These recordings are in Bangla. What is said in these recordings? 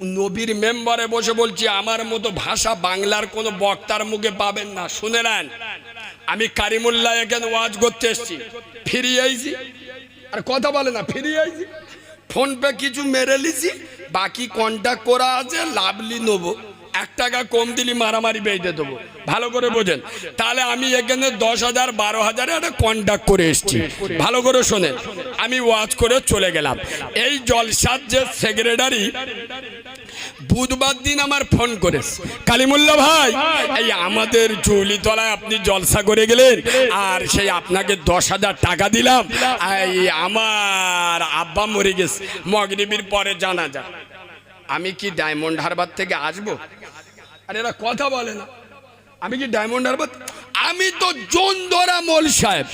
নবীর মেম্বারে বসে বলছি, আমার মতো ভাষা বাংলার কোনো বক্তার মুখে পাবেন না। শুনে নেন, আমি কারিমুল্লাহ এখানে ওয়াজ করতে এসছি। ফিরিয়ে আইছি। আর কথা বলে না, ফিরিয়ে আইছি। ফোন পে কিছু মেরে লিছি, বাকি কন্ট্যাক্ট করা আছে, লাভলি নেব। এক টাকা কম দিলি মারামারি বেঁধে দেবো। ভালো করে বোঝেন। তাহলে আমি এখানে দশ হাজার, বারো হাজারে একটা কন্ট্যাক্ট করে এসছি। ভালো করে শোনেন। আমি ওয়াজ করে চলে গেলাম। এই জলসার যে সেক্রেটারি বুধবার দিন আমার ফোন করে কালিমুল্লা ভাই, এই আমাদের জৌলিতলায় আপনি জলসা করে গেলেন, আর সেই আপনাকে দশ হাজার টাকা দিলাম। এই আমার আব্বা মরে গেছে। মগরিবির পরে জানা যায় আমি কি ডায়মন্ড হারবার থেকে আসব? আর এরা কথা বলে না। আমি কি ডায়মন্ড হারবার আমি তো জোন ধরা মোল সাহেব।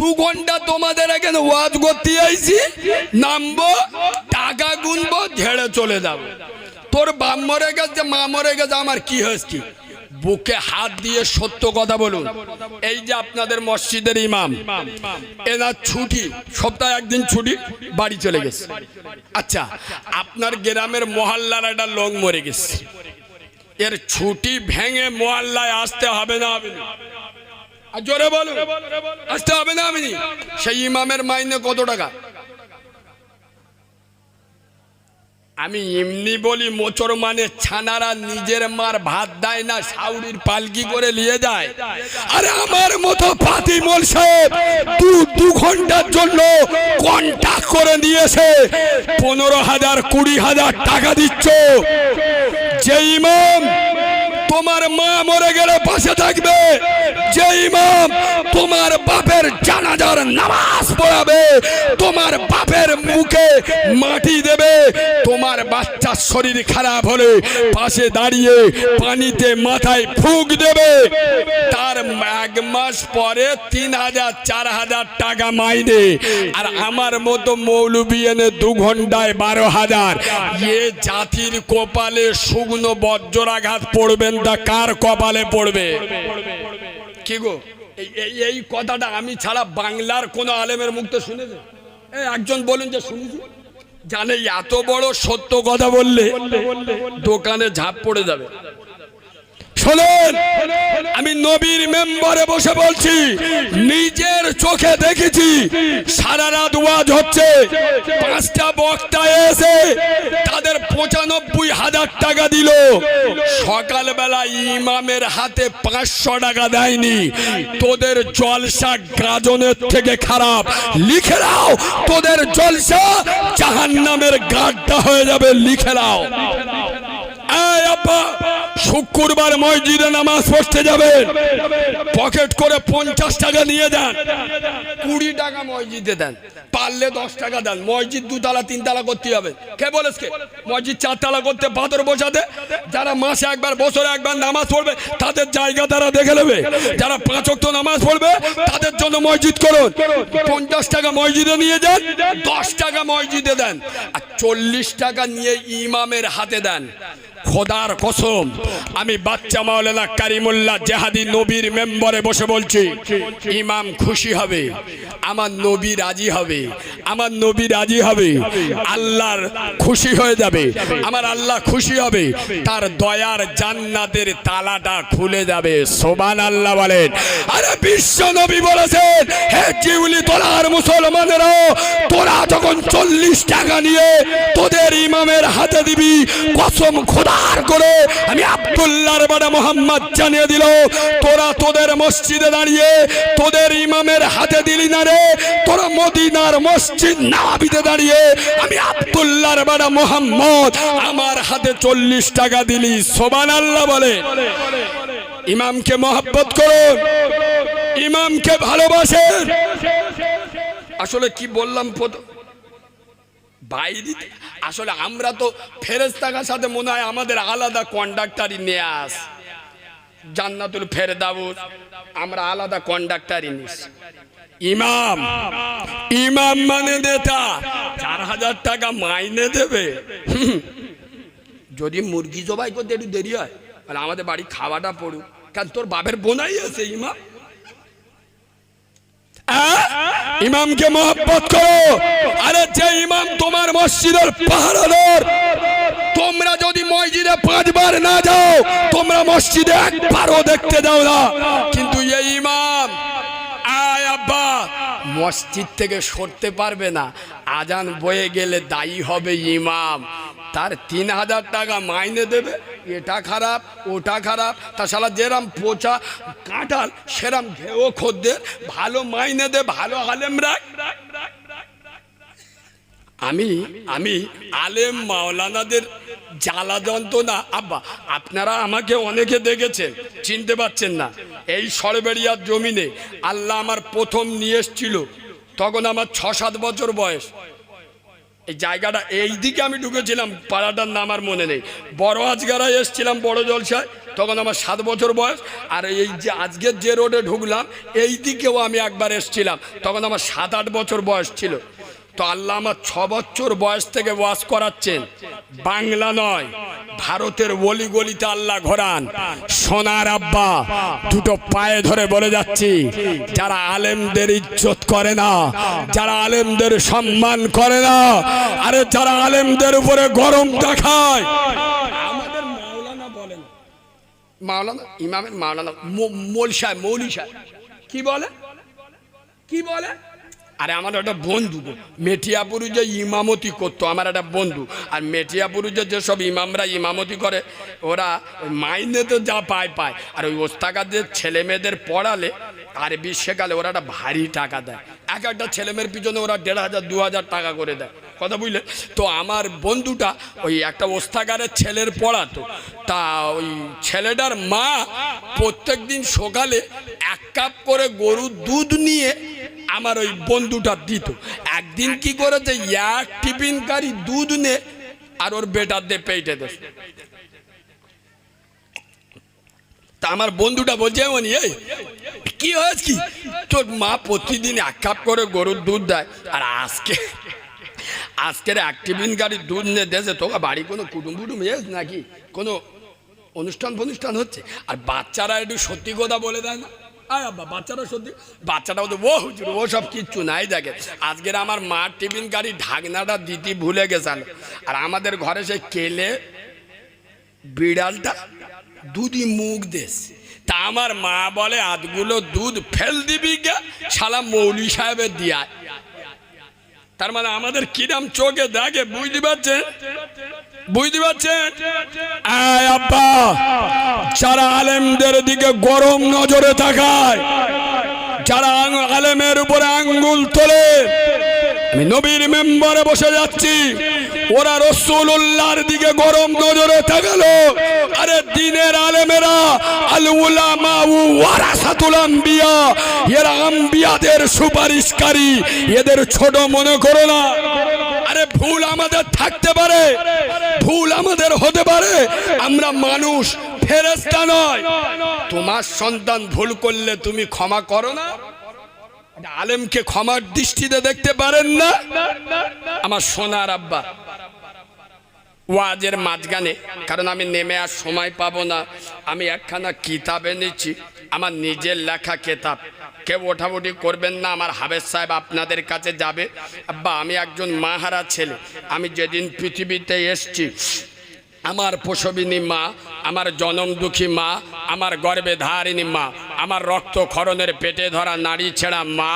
দু ঘণ্টা তোমাদের এখানে ওয়াজ করতে আইছি নামবো টাকা গুনবো ঝেড়ে চলে যাব। তোর বাপ মরে গেছে মা মরে গেছে আমার কি হয়েছে বুকে হাত দিয়ে সত্য কথা বলুন। এই যে আপনাদের মসজিদের ইমাম এনার ছুটি সপ্তাহে একদিন ছুটি বাড়ি চলে গেছে। আচ্ছা আপনার গ্রামের মহল্লার একটা লোক মরে গেছে। এর ছুটি ভেঙে মোয়াল্লায় আসতে হবে না হবে আর জোরে বলুন। আসতে হবে না আমি সেই ইমামের মাইনে কত টাকা? আমি এমনি বলি মোচর মানে ছানারা নিজের মার ভাত দেয় না, সাউরির পালকি করে নিয়ে যায়। আরে আমার মতো পাতি মোল সাহেব দু দু ঘণ্টার জন্য কন্টাক্ট করে নিয়েছে। পনেরো হাজার, কুড়ি হাজার টাকা দিচ্ছ। যে ইমাম তোমার মা মরে গেলে পাশে থাকবে। যে জানাজার নামাজ পড়াবে। তোমার বাপের মুখে মাটি দেবে। তোমার বাচ্চার শরীর খারাপ হলে পাশে দাঁড়িয়ে পানিতে মাথায় ফুক দেবে। তার এক মাস পরে তিন হাজার, চার হাজার টাকা মাইনে। আর আমার মতো মৌলবি এনে দু ঘন্টায় বারো হাজার। এ জাতির কপালে শুকনো বজ্রাঘাত পড়বেন তা কার কপালে পড়বে? কি গো? এই- কথাটা আমি ছাড়া বাংলার কোনো আলেমের মুখ তো শুনেছে? এই একজন বলুন যে শুনেছি। জানে এত বড় সত্য কথা বললে দোকানে ঝাঁপ পড়ে যাবে। শোনেন, আমি নবীর মেম্বারে বসে বলছি, নিজের চোখে দেখেছি, সারা রাত ওয়াজ হচ্ছে, পাঁচটা বক্তা এসে তাদের পঁচানব্বই হাজার টাকা দিল। সকালবেলা ইমামের হাতে পাঁচশো টাকা দেয়নি। তোদের জলসা গাজনের থেকে খারাপ। লিখে দাও তোদের জলসা জাহান্নামের গাড্ডা হয়ে যাবে, লিখে এই আব্বা শুক্রবার মসজিদে নামাজ পড়তে যাবেন পকেট করে পঞ্চাশ টাকা নিয়ে দেন। কুড়ি টাকা মসজিদে দেন। পারলে দশ টাকা দেন। মসজিদ দুতলা, তিনতলা করতে হবে। কে বলেছে মসজিদ চারতলা করতে পাথর বসাতে। যারা মাসে একবার, বছরে একবার নামাজ পড়বে, তাদের জায়গা তারা দেখে নেবে। যারা পাঁচ অক্ট নামাজ পড়বে, তাদের জন্য মসজিদ করুন। পঞ্চাশ টাকা মসজিদে নিয়ে যান, দশ টাকা মসজিদে দেন। আর চল্লিশ টাকা নিয়ে ইমামের হাতে দেন। খোদার কসম, আমি বাচ্চা মাওলানা কারিমুল্লাহ জেহাদি নবীর মেম্বারে বসে বলছি, ইমাম খুশি হবে, আমার নবী রাজি হবে, আমার নবী রাজি হবে, আল্লাহর খুশি হয়ে যাবে, আমার আল্লাহ খুশি হবে, তার দয়ার জান্নাতের তালাটা খুলে যাবে সোবান আল্লাহ বলেন। আরে বিশ্ব নবী বলেছেন, হে জিউলি তোলার মুসলমানেরা, তোরা যখন চল্লিশ টাকা নিয়ে তোদের ইমামের হাতে দিবি, কসম খোদার করে আমি আব্দুল্লাহর বাড়া মোহাম্মদ জানিয়ে দিল, তোরা তোদের মসজিদে দাঁড়িয়ে তোদের ইমামের হাতে দিলি না রে, তোরা মদিনার মসজিদ নাবিতে দাঁড়িয়ে আমি আব্দুল্লাহর বাড়া মোহাম্মদ, আমার হাতে চল্লিশ টাকা দিলি। সোবান আল্লাহ বলে। ইমামকে মহব্বত করুন। ইমামকে ভালোবাসেন। আসলে কি বললাম বাইরে। আসলে আমরা তো ফেরেস্তাকার সাথে মনে হয় আমাদের আলাদা কন্ডাক্টারই নিয়ে আস জান্নাতুল ফেরদাউস, আমরা আলাদা কন্ডাক্টারই নিস ইমাম ইমাম মানে নেতা। চার হাজার টাকা মাইনে দেবে। যদি মুরগি জবাই করতে একটু দেরি হয়, তাহলে আমাদের বাড়ি খাওয়াটা পড়ুক। কারণ তোর বাপের বোনাই আছে, ইমাম? ইমামকে মহব্বত করো। আরে যে ইমাম তোমার মসজিদের পাহারাদার, তোমরা যদি মসজিদে পাঁচবার না যাও, তোমরা মসজিদে একবারও দেখতে যাও না। কিন্তু এই ইমাম, আয় আব্বা, মসজিদ থেকে সরতে পারবে না। আজান বয়ে গেলে দায়ী হবে ইমাম। তার তিন হাজার টাকা মাইনে দেবে। এটা খারাপ, ওটা খারাপ। তাছাড়া যেরাম পোচা কাঁঠাল, সেরাম ঘেও খদ্দের, ভালো মাইনে দে, ভালো আলেম রাখ। আমি আমি আলেম মাওলানাদের জ্বালা যন্ত্রণা। আব্বা, আপনারা আমাকে অনেকে দেখেছেন, চিনতে পারছেন না। এই সরবেরিয়ার জমিনে আল্লাহ আমার প্রথম নিয়ে এসছিল, তখন আমার ছ সাত বছর বয়স। এই জায়গাটা এই দিকে আমি ঢুকেছিলাম, পাড়াটার নাম আর মনে নেই। বড় আজগারায় এসছিলাম, বড় জলসায়, তখন আমার সাত বছর বয়স, আর এই যে আজকের যে রোডে ঢুকলাম, এই দিকেও আমি একবার এসছিলাম, তখন আমার সাত আট বছর বয়স ছিল। তো আল্লাহ আমার ছ বছর বয়স থেকে ওয়াজ করাচ্ছেন। বাংলা নয়, ভারতের অলি গলিতে আল্লাহ ঘোরান। সোনার আব্বা, দুটো পায়ে ধরে বলে যাচ্ছি, যারা আলেমদের ইজ্জত করে না, যারা আলেমদের সম্মান করে না, আরে যারা আলেমদের উপরে গরম দেখায়। আমাদের মাওলানা বলেন। মাওলানা, ইমামের মাওলানা মোল সাহেব, মৌলি সাহেব। কি বলে? কি বলে? আরে আমার একটা বন্ধু মেটিয়াপুরে যে ইমামতি করতো, আমার একটা বন্ধু। আর মেটিয়াপুরে যে যেসব ইমামরা ইমামতি করে, ওরা মাইনে তো যা পায় পায়। আর ওই ওস্তাকাদের ছেলে মেয়েদের পড়ালে আর শেখালে ওরা একটা ভারী টাকা দেয়। এক একটা ছেলেমেয়ের পিছনে ওরা দেড় হাজার, দু হাজার টাকা করে দেয়। কথা বুঝলে? তো আমার বন্ধুটা ওই একটা ওস্তাগারের ছেলের পড়াতো। তা ওই ছেলেটার মা প্রত্যেক দিন সকালে এক কাপ করে গরুর দুধ নিয়ে আমার ওই বন্ধুটা দিত। একদিন কি করেছে? এক টিফিনকারী দুধ নে আর ওর বেটার দিয়ে পেটে দে তা আমার বন্ধুটা বলছে এমন এই, কি হয়েছে কি? তোর মা প্রতিদিন এক কাপ করে গরুর দুধ দেয়। আর আজকে আজকের এক টিফিন গাড়ির দুধ নিয়ে দেশে তোকে বাড়ি কোনো কুটুম কুটুম এস নাকি? কোনো অনুষ্ঠান ফনুষ্ঠান হচ্ছে? আর বাচ্চারা একটু সত্যি কথা বলে দেয় না? আব্বা, বাচ্চারা সত্যি বাচ্চাটাও তো ও হুজুর, ও সব কিচ্ছু নাই দেখে। আজকের আমার মা টিফিন গাড়ি ঢাকনাটা দিতে ভুলে গেছিল আর আমাদের ঘরে সেই কেলে বিড়ালটা দুধই মুখ দেশ। তা আমার মা বলে আধগুলো দুধ ফেল দিবি গে, শালা মৌলি সাহেবের দিয়া তার মানে আমাদের কিরাম চোখে দেখে বুঝতে পারছেন? বুঝতে পারছেন? আব্বা, যারা আলেমদের দিকে গরম নজরে থাকায় যারা আলেমের উপরে আঙ্গুল তোলে, আমি নবীর মেম্বারে বসে যাচ্ছি। ওরা রসুল রসুল্লাহর দিকে গরম নজরে তাকালো। আরে দিনের আলেমেরা আল উলামা ওয়ারাসাতুল আম্বিয়া, এরা আম্বিয়াদের সুপারিশকারী, এদের ছোট মনে করো না। আরে ভুল আমাদের থাকতে পারে, ভুল আমাদের হতে পারে। আমরা মানুষ ফেরেস্তা নয়। তোমার সন্তান ভুল করলে তুমি ক্ষমা করো না। আলেমকে ক্ষমার দৃষ্টিতে দেখতে পারেন না। আমার সোনার আব্বা ওয়াজের মাঝখানে, কারণ আমি নেমে আর সময় পাবো না। আমি একখানা কিতাব এনেছি আমার নিজের লেখা কেতাব। কেউ ওঠাউঠি করবেন না, আমার হাবেজ সাহেব আপনাদের কাছে যাবে। বা আমি একজন মাহারা ছেলে, আমি যেদিন পৃথিবীতে এসছি, আমার প্রসবিনী মা, আমার জনম দুঃখী মা, আমার গর্বে ধারিণী মা, আমার রক্ত ক্ষরণের পেটে ধরা নারী ছেঁড়া মা,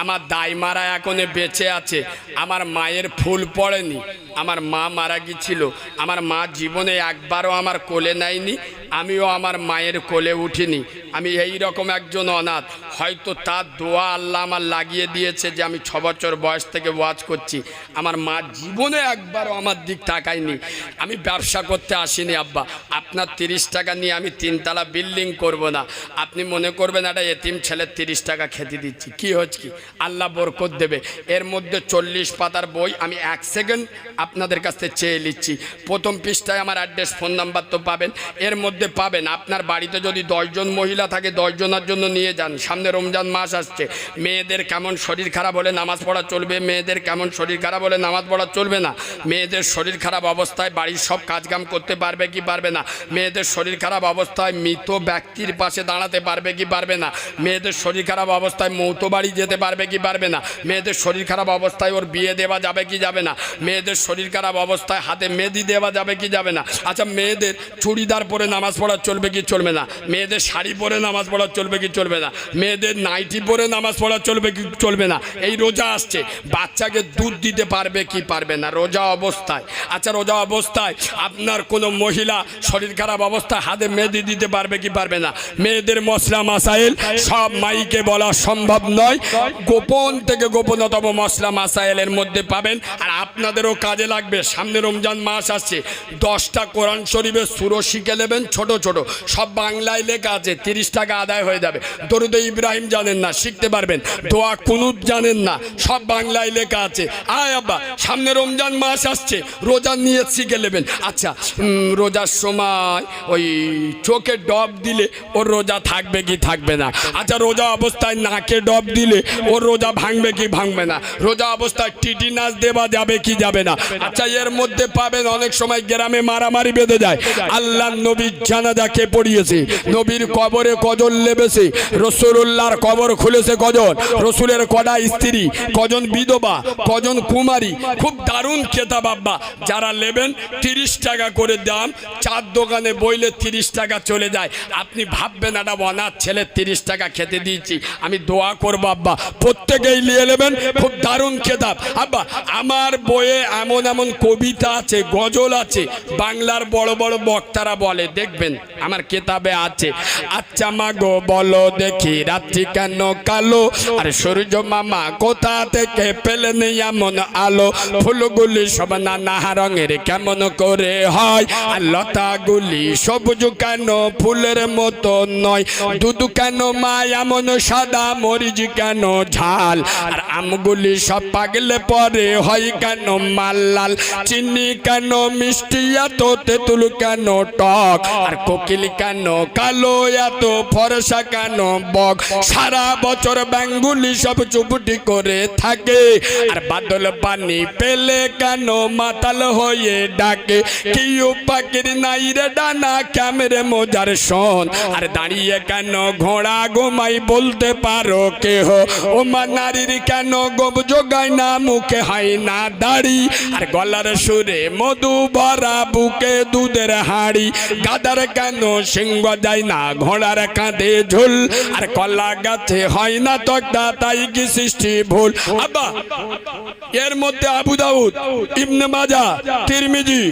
আমার দাইমারা এখনও বেঁচে আছে, আমার মায়ের ফুল পড়েনি আমার মা মারা গিয়েছিল। আমার মা জীবনে একবারও আমার কোলে নেয়নি। আমিও আমার মায়ের কোলে উঠিনি। আমি এই রকম একজন অনাথ। হয়তো তার দোয়া আল্লাহ আমার লাগিয়ে দিয়েছে যে আমি ছ বছর বয়স থেকে ওয়াজ করছি। আমার মা জীবনে একবারও আমার দিক তাকায়নি। আমি ব্যবসা করতে আসিনি, আব্বা। আপনার তিরিশ টাকা নিয়ে আমি তিনতলা বিল্ডিং করব না। আপনি মনে করবেন একটা এতিম ছেলের তিরিশ টাকা খেতে দিচ্ছি। কি হচ্ছে কি? আল্লাহ বরকত দেবে। এর মধ্যে চল্লিশ পাতার বই আমি এক সেকেন্ড আপনাদের কাছ থেকে চেয়ে নিচ্ছি। প্রথম পৃষ্ঠায় আমার অ্যাড্রেস, ফোন নাম্বার তো পাবেন। এর মধ্যে পাবেন। আপনার বাড়িতে যদি দশজন মহিলা থাকে, দশজনের জন্য নিয়ে যান। সামনে রমজান মাস আসছে। মেয়েদের কেমন শরীর খারাপ হলে নামাজ পড়া চলবে? মেয়েদের কেমন শরীর খারাপ হলে নামাজ পড়া চলবে না? মেয়েদের শরীর খারাপ অবস্থায় বাড়ির সব কাজকাম করতে পারবে কি পারবে না? মেয়েদের শরীর খারাপ অবস্থায় মৃত ব্যক্তির পাশে দাঁড়াতে পারবে কি পারবে না? মেয়েদের শরীর খারাপ অবস্থায় মৌতো বাড়ি যেতে পারবে কি পারবে না? মেয়েদের শরীর খারাপ অবস্থায় ওর বিয়ে দেওয়া যাবে কি যাবে না? মেয়েদের শরীর খারাপ অবস্থায় হাতে মেহেদি দেওয়া যাবে কি যাবে না? আচ্ছা মেয়েদের চুড়িদার পরে নামাজ পড়া চলবে কি চলবে না? মেয়েদের শাড়ি পরে নামাজ পড়া চলবে কি চলবে না? মেয়েদের নাইটি পরে নামাজ পড়া চলবে কি চলবে না? এই রোজা আসছে। বাচ্চাকে দুধ দিতে পারবে কি পারবে না? রোজা অবস্থায়। আচ্ছা রোজা অবস্থায় আপনার কোনো মহিলা শরীর খারাপ অবস্থায় হাতে মেহেদি দিতে পারবে কি পারবে না? মেয়েদের মশলা, মাসাইল সব মাইকে বলা সম্ভব নয়। গোপন থেকে গোপনতম মশলা, মাসাইলের মধ্যে পাবেন। আর আপনাদেরও কাজে লাগবে। সামনে রমজান মাস আসছে। দশটা কোরআন শরীফের সুরো শিখে নেবেন। ছোট ছোট। সব বাংলায় লেখা আছে, তিরিশ টাকা আদায় হয়ে যাবে। দরুদ ইব্রাহিম জানেন না, শিখতে পারবেন। দোয়া কুনুত জানেন না, সব বাংলায় লেখা আছে। আয় আব্বা, সামনে রমজান মাস আসছে, রোজা নিয়ে শিখে নেবেন আচ্ছা রোজার সময় ওই চোখে ডব দিলে ওর রোজা থাকবে কি থাকবে না? আচ্ছা রোজা অবস্থায় নাকে ডব দিলে ওর রোজা ভাঙবে কি ভাঙবে না? রোজা অবস্থায় টিটি নাচ দেওয়া যাবে কি যাবে না? আচ্ছা এর মধ্যে পাবেন, অনেক সময় গ্রামে মারামারি বেঁধে যায়। আল্লাহ নবীর জানাজাকে পড়িয়েছে। নবীর কবরে কজন লেবেছে? রসুল্লাহর কবর খুলেছে কজন? রসুলের কটা স্ত্রী? কজন বিধবা? কজন কুমারী? খুব দারুণ খেতাব আব্বা। যারা নেবেন, তিরিশ টাকা করে দাম, চার দোকানে বইলে তিরিশ টাকা চলে যায়। আপনি ভাববেন একটা অনাথ ছেলে, তিরিশ টাকা খেতে দিয়েছি। আমি দোয়া করব আব্বা। প্রত্যেকেই নিয়ে নেবেন, খুব দারুণ খেতাব আব্বা, আমার বইয়ে এমন এমন কবিতা আছে, গজল আছে। বাংলার বড় বড় বক্তারা বলে দেখবেন আমার কেতাবে আছে আচ্ছা মা গো বলো দেখি রাত্রি কেন কালো? আর সূর্য মামা, কোথা থেকে পেলেন এমন আলো? ফুলগুলি সব নানা রঙের, কেমন করে হয়? আর লতাগুলি সবুজ কেন? ফুলের মতো নয়। দুধ কেন মা, এমন সাদা মরিচ কেন? ঝাল। আর আমগুলি সব পাগলে পরে হয় কেন? মাল লাল চিনি কেন? মিষ্টি এত তেঁতুল কেন? টক। আর কোকিল কেন? কালো এত ফরসা কেন? বক, সারা বছর ব্যাঙ্গুলি সব চুপটি করে থাকে। আর বাদল পানি পেলে কেন? মাতাল হয়ে ডাকে। কিউ পাখির নাই রে ডানা, ক্যামেরে মোজার শোন। আর দাঁড়িয়ে কেন? ঘোড়া ঘুমাই বলতে পারো কেহ? ও মা নারীর কেন গোব যোগায় না? মুখে হয় না দাড়ি। আর গলার সুরে মধু ভরা বুকে দুধের হাড়ি। গাদার কেন সিংহ যায় না? ঘোড়ার কাঁধে ঝুল। আর কলা গাছে হয় না তকদা তাই কি সৃষ্টি ভুল? আব্বা, এর মধ্যে আবু দাউদ, ইবনে মাজা তিরমিজি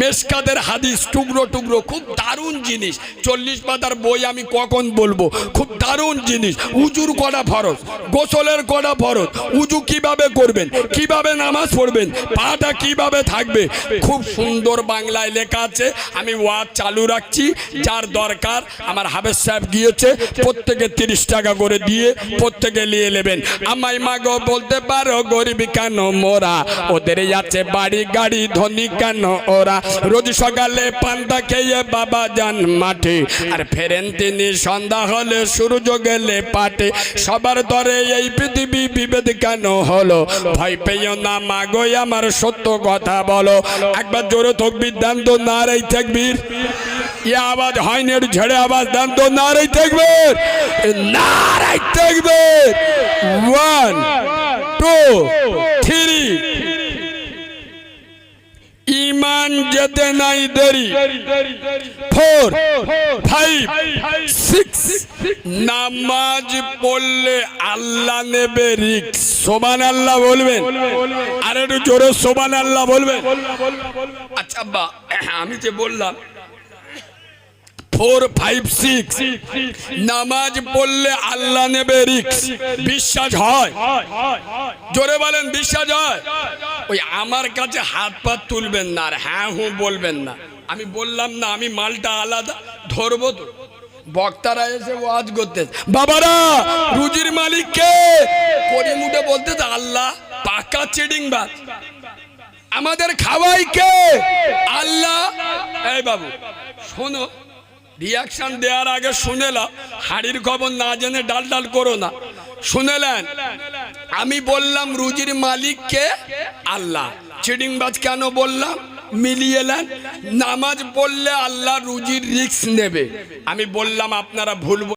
মেসকাদের হাদিস, টুকরো টুকরো, খুব দারুণ জিনিস। চল্লিশ পাতার বই আমি কখন বলব? খুব দারুণ জিনিস। উজুর কটা ফরজ? গোসলের কটা ফরজ? উজু কীভাবে করবেন? কীভাবে নামাজ পড়বেন? পাটা কীভাবে থাকবে? খুব সুন্দর বাংলায় লেখা আছে, আমি ওয়াজ চালু রাখছি, যার দরকার আমার হাবেজ সাহেব গিয়েছে, প্রত্যেকে তিরিশ টাকা করে দিয়ে প্রত্যেকে নিয়ে নেবেন। আমায় মাগো বলতে পারো, গরিব কেন মোরা? ওদের যাচ্ছে বাড়ি, গাড়ি, ধনী কেন ওরা? রোজ সকালে পান্তা খেয়ে বাবা যান মাঠে। আর ফেরেন তিনি, সন্ধ্যা হলে সূর্য গেলে পাটে। সবার দরে এই পৃথিবী বিভেদ কেন হলো? ভয় পেও না মাগো আমার সত্য কথা বলো। একবার জোরে থাকবি দেন তো নারাই থাকবির ই আওয়াজ হয়নি, একটু ঝেড়ে আওয়াজ দেন তো, নারাই থাকবে। নারাই থাকবে। ওয়ান টু থ্রি ইমান যেতে নাই দেরি। ফোর ফাইভ সিক্স নামাজ পড়লে আল্লাহ নেবে রিক্স সোবান আল্লাহ বলবেন। আর একটু জোরে সোবান আল্লাহ বলবেন। আচ্ছা বা আমি যে বললাম ফোর ফাইভ সিক্স। নামাজ পড়লে আল্লাহ নেবে রিক্স। বিশ্বাস হয়? জোরে বলেন, বিশ্বাস হয়? ওই আমার কাছে হাত পা তুলবেন না, আর হ্যাঁ হুঁ বলবেন না। আমি বললাম না, আমি মালটা আলাদা, ধরবো তো। বক্তারা এসে ওয়াজ করতে বাবারা, রুজির মালিক কে? করিমুটে বলতে আল্লাহ পাকা চিডিং বাদ আমাদের খাওয়াই কে? আল্লাহ। এই বাবু, শোনো রিয়াকশন দেওয়ার আগে শুনেলাম হাড়ির খবর না জেনে ডাল ডাল করো না। শুনেলেন আমি বললাম রুজির মালিককে আল্লাহ। চিডিংবাজ কেন বললাম? মিলিয়ে নেন, নামাজ পড়লে আল্লাহ রুজির রিক্স নেবে। আমি বললাম, আপনারা ভুল